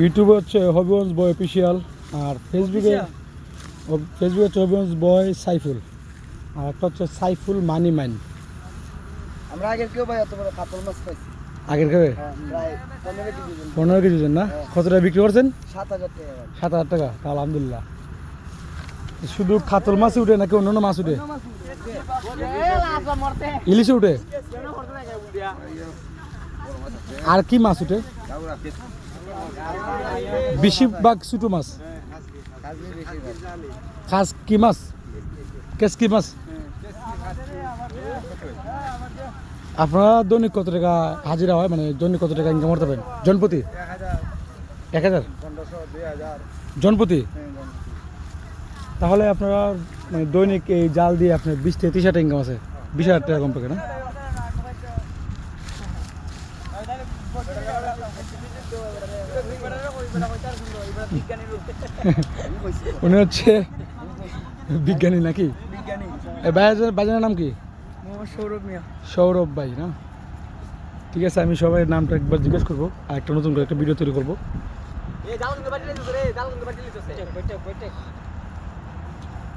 ইউটিউবে হচ্ছে হবিগঞ্জ বয় অফিসিয়াল আর ফেসবুকে ফেসবুকে হচ্ছে হবিগঞ্জ বয় সাইফুল আর একটা হচ্ছে সাইফুল মানি মাইন। আমরা আগের কেউ ভাই এত বড় কাতল মাছ পাইছি আগের খাবে হ্যাঁ, পনেরো কেজি ওজন। না? কত টাকা বিক্রি করছেন? সাত হাজার টাকা সাত হাজার টাকা আলহামদুলিল্লাহ। শুধু খাতল মাছ উঠে নাকি অন্যান্য মাছ উঠে। ইলিশে উঠে? আর কি মাছ উঠে? বেশিরভাগ ছোটো মাছ। খাস কি মাছ? কেস কি মাছ? আপনারা দৈনিক কত টাকা হাজিরা হয়? মানে দৈনিক কত টাকা ইনকাম করতে পারেন? জনপ্রতি? এক হাজার, এক হাজার পনেরোশো, দুই হাজার, জনপ্রতি হ্যাঁ, জানি। তাহলে আপনারা মানে দৈনিক এই জাল দিয়ে আপনার বিশ থেকে তিরিশ হাজার ইনকাম আছে। বিশ হাজার টাকা কম থাকে না? উনি হচ্ছে বিজ্ঞানী নাকি? বাজারের নাম কি? সৌরভ মিয়া। সৌরভ ভাই না? ঠিক আছে আমি সবাই নামটা একবার জিজ্ঞেস করব আর একটা নতুন করে একটা ভিডিও তৈরি করব।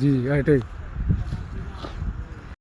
জি এটাই।